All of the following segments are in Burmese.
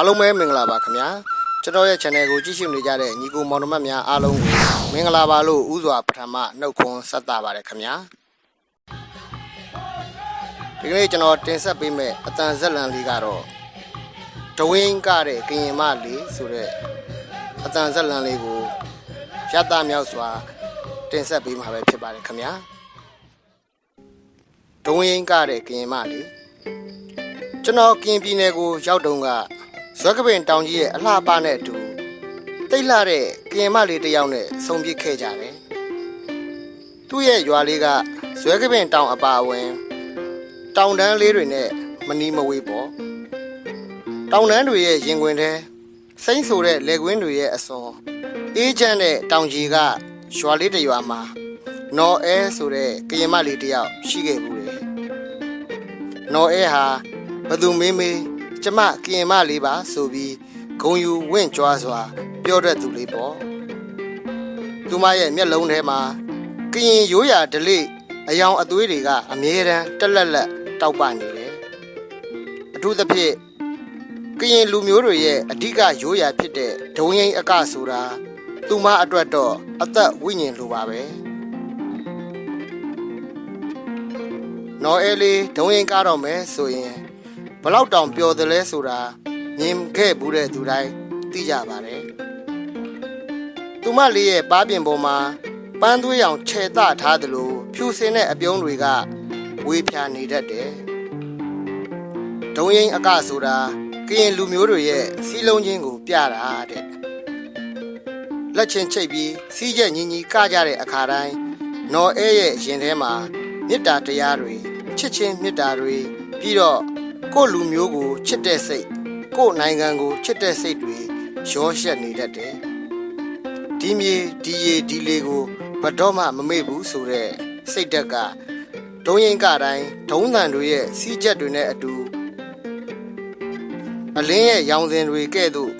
အားလုံးပဲမင်္ဂလာပါခင်ဗျာကျွန်တော်ရဲ့ channel ကိုကြည့်ရှုနေကြတဲ့ညီကိုမောင်နှမများအားလုံးကိုမင်္ဂလာပါလို့ဥစွာပထမနှုတ်ခွန်းဆက်တာပါတယ်ခင်ဗျာဒီကနေ့ကျွန်တော်တင်ဆက်ပေးမယ့်အတန်ဇက်လန်လေးကတော့ဒဝင်းကတဲ့ကရင်မလေးဆိုတဲ့အတန်ဇက်လန်လေးကိုရတမြောက်စွာတင်ဆက်ပေးမှာပဲဖြစ်ပါတယ်ခင်ဗျာဒဝင်းကတဲ့ကရင်မလေးကျွန်တော်ကင်ပြည်နယ်ကိုရောက်တုန်းက ဇွဲကပင်တောင်ကြီးရဲ့အလှပနဲ့အတူတိတ်လှတဲ့ကင်မလေးတစ်ယောက်နဲ့ဆုံပြစ်ခဲ့ကြတယ်။သူ့ရဲ့ရွာလေးကဇွဲကပင်တောင်အပါအဝင် တောင်တန်းလေးတွေနဲ့မနီးမဝေးပေါ့။တောင်တန်းတွေရဲ့ရင်ခွင်ထဲစိမ့်ဆိုတဲ့လေကွင်းတွေရဲ့အစွန်အေးချမ်းတဲ့တောင်ကြီးကရွာလေးတစ်ရွာမှာနော်အဲဆိုတဲ့ကင်မလေးတစ်ယောက်ရှိခဲ့ဘူးတယ်။နော်အဲဟာဘသူမင်းမေး ကျမကရင်မလေးပါဆိုပြီးဂုံယူဝင့်ကြွားစွာ ပြောတတ်သူလေးပေါ့သူမရဲ့မျက်လုံးထဲမှာကရင်ရိုးရာဓလေ့အယောင်အသွေးတွေကအမြဲတမ်းတက်လက်လက်တောက်ပနေတယ်အထူးသဖြင့်ကရင်လူမျိုးတွေရဲ့အဓိကရိုးရာဖြစ်တဲ့ဒုံရင်အကဆိုတာသူမအတွက်တော့အသက်ဝိညာဉ်လိုပါပဲနော်အဲလေးဒုံရင်ကားတော့မယ်ဆိုရင်ဘ လောက်တောင်ပျော်တယ်လဲဆိုတာမြင်ခဲ့ဘူးတဲ့သူတိုင်းသိကြပါတယ်။သူမလေးရဲ့ပါးပြင်ပေါ်မှာပန်းသွေးရောင်ခြေသထားသလိုဖြူစင်တဲ့အပြုံးတွေကဝေးဖြာနေတတ်တယ်။ဒုံရင်အကဆိုတာကရင်လူမျိုးတွေရဲ့စီးလုံးချင်းကိုပြတာတဲ့။လက်ချင်းချိတ်ပြီးစီးချက်ညီညီကကြတဲ့အခါတိုင်းနော်အဲရဲ့ရင်ထဲမှာမေတ္တာတရားတွေချစ်ချင်းမေတ္တာတွေပြီးတော့ ကိုယ့်လူမျိုးကိုချစ်တဲ့စိတ်ကိုယ့်နိုင်ငံကိုချစ်တဲ့စိတ်တွေရောရှက်နေတတ်တယ်ဒီမြေဒီရေဒီလေကိုဘယ်တော့မှမမေ့ဘူးဆိုတဲ့စိတ်ဓာတ်ကဒုံရင်ကတိုင်းဒုံးတန်တွေရဲ့စီးချက်တွေနဲ့အတူအလင်းရဲ့ရောင်စင်တွေကဲ့သို့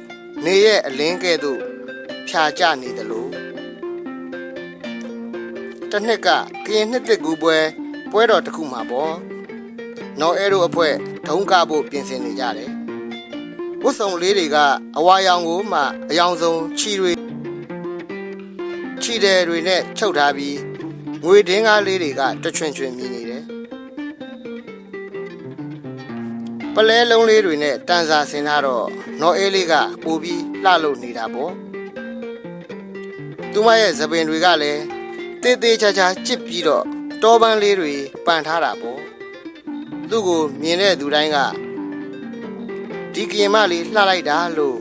နေရဲ့အလင်းကဲ့သို့ဖြာကျနေတယ်လို့တစ်နှစ်ကကရင်နှစ်သက်ကူပွဲပွဲတော်တစ်ခုမှာပေါ့ နော်အဲတို့အဖွဲ့ဒုံးကဖို့ပြင်ဆင်နေကြတယ်ဝတ်စုံလေးတွေကအဝါရောင်ကိုမှအယောင်ဆုံးခြီတွေခြီတယ်တွေနဲ့ချုပ်ထားပြီးငွေဒင်းကားလေးတွေကတချွင်ချွင်မြည်နေတယ်ပလဲလုံးလေးတွေနဲ့တန်စာဆင်ထားတော့နော်အဲလေးကပို့ပြီးလှလို့နေတာပေါ့သူမရဲ့သပင်တွေကလည်းတေးသေးချာချာကြစ်ပြီးတော့တောပန်းလေးတွေပန်ထားတာပေါ့ သူ့ကိုမြင်တဲ့သူတိုင်းကဒီကရင်မလေးလှလိုက်တာလို့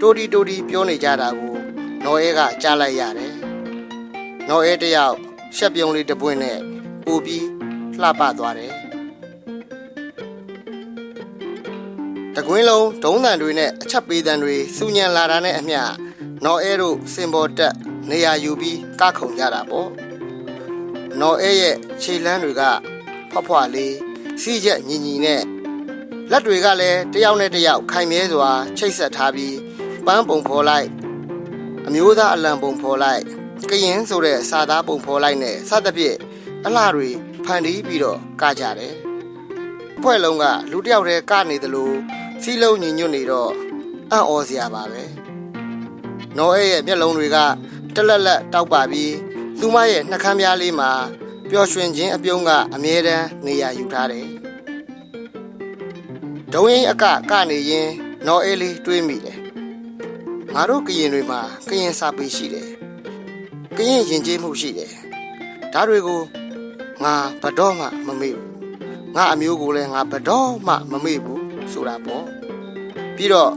တိုးတီတိုးတီပြောနေကြတာကိုနော်အဲကကြားလိုက်ရတယ်။နော်အဲတယောက်ရှက်ပြုံးလေးတစ်ပွင့်နဲ့ပူပြီးလှပသွားတယ်။တကွင်းလုံးဒုံးတန်တွေနဲ့အချက်ပေးတန်တွေစူညံလာတာနဲ့အမျှနော်အဲတို့စင်ပေါ်တက်နေရာယူပြီးကခုန်ကြတာပေါ့။နော်အဲရဲ့ခြေလန်းတွေကဖွားဖွားလေး စီးချက်ညီညီနဲ့လက်တွေကလည်းတယောက်နဲ့တယောက်ခိုင်မြဲစွာချိတ်ဆက်ထားပြီးပန်းပုံဖော်လိုက်အမျိုးသားအလံပုံဖော်လိုက်ကရင်ဆိုတဲ့စာသားပုံဖော်လိုက်နဲ့စသဖြင့်အလှတွေဖန်တီးပြီးတော့ကကြတယ်။ဖွဲ့လုံးကလူတစ်ယောက်တည်းကနေသလိုစီးလုံးညီညွတ်နေတော့အံ့ဩစရာပါပဲ။နော်အဲရဲ့မျက်လုံးတွေကတလက်လက်တောက်ပါပြီးသူမရဲ့နှာခမ်းပြားလေးမှာ ပျော်ရွှင်ခြင်းအပြုံးကအမြဲတမ်းနေရာယူထားတယ်။ဒုံရင်အကကနေရင်နော်အေးလေးတွေးမိတယ်။ငါတို့ကရင်တွေမှာကရင်စာပေရှိတယ်။ကရင်ယဉ်ကျေးမှုရှိတယ်။ဒါတွေကိုငါဘတော်မှမမေ့ဘူး။ငါအမျိုးကိုလည်းငါဘတော်မှမမေ့ဘူးဆိုတာပေါ့။ပြီးတော့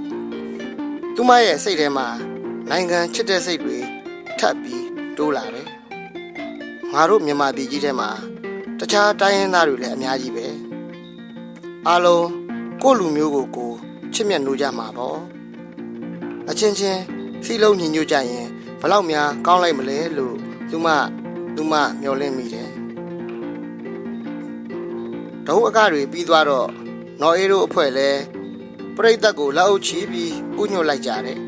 သူမရဲ့စိတ်ထဲမှာနိုင်ငံချစ်တဲ့စိတ်တွေထပ်ပြီးတိုးလာတယ်။ ငါတို့မြန်မာပြည်ကြီးထဲမှာတခြားတိုင်းရင်းသားတွေလည်းအများကြီးပဲအားလုံးကိုယ့်လူမျိုးကိုကိုယ်ချစ်မြတ်နိုးကြမှာပေါ့အချင်းချင်းစီလုံးညီညွတ်ကြရင်ဘလောက်များကောင်းလိုက်မလဲလို့သူမသူမမျှော်လင့်မိတယ်ဒုံအကတွေပြီးသွားတော့နော်အေးတို့အဖွဲ့လဲပြိသက်ကိုလက်အုပ်ချီပြီးဥညွှတ်လိုက်ကြတယ်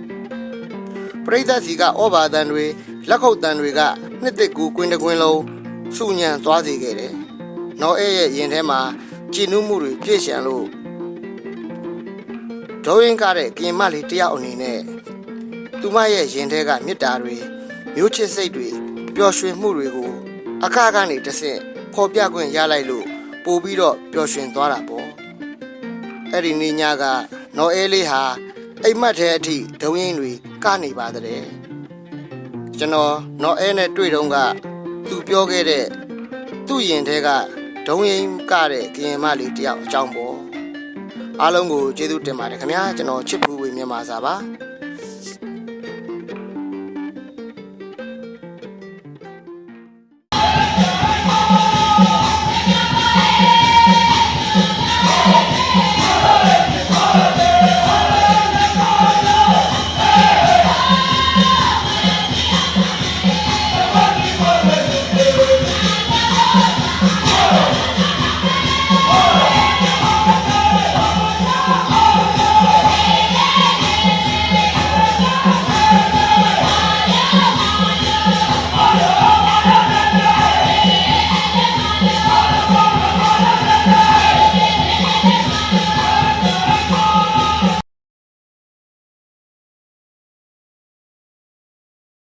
ပရိသတ်စီကဩဘာတန်တွေလက်ခုပ်တန်တွေက နှစ်သက်ကူကွင်းတကွင်းလုံးစုညံသွားစေခဲ့တယ်။နော်အဲရဲ့ရင်ထဲမှာကြည်နူးမှုတွေပြည့်ရှံလို့ဒေါ်ရင်ကားတဲ့ကရင်မလေးတယောက်အနေနဲ့သူမရဲ့ရင်ထဲကမေတ္တာတွေမျိုးချစ်စိတ်တွေပျော်ရွှင်မှုတွေကိုအခါကနေတစ်ဆင့်ဖော်ပြခွင့်ရလိုက်လို့ပို့ပြီးတော့ပျော်ရွှင်သွားတာပေါ့အဲ့ဒီနေ့ညကနော်အဲလေးဟာအိမ်မက်ထဲအထိဒုံရင်တွေကနေပါတဲ့ ကျွန်တော်နော်အဲနဲ့တွေ့တုန်းကသူပြောခဲ့တဲ့သူ့ရင်ထဲကဒုံရင်ကတဲ့ကရင်မလေးတယောက်အကြောင်းပေါ့အားလုံးကိုကျေးဇူးတင်ပါတယ်ခင်ဗျာကျွန်တော်ချစ်ဘူးဝေမြန်မာစာပါ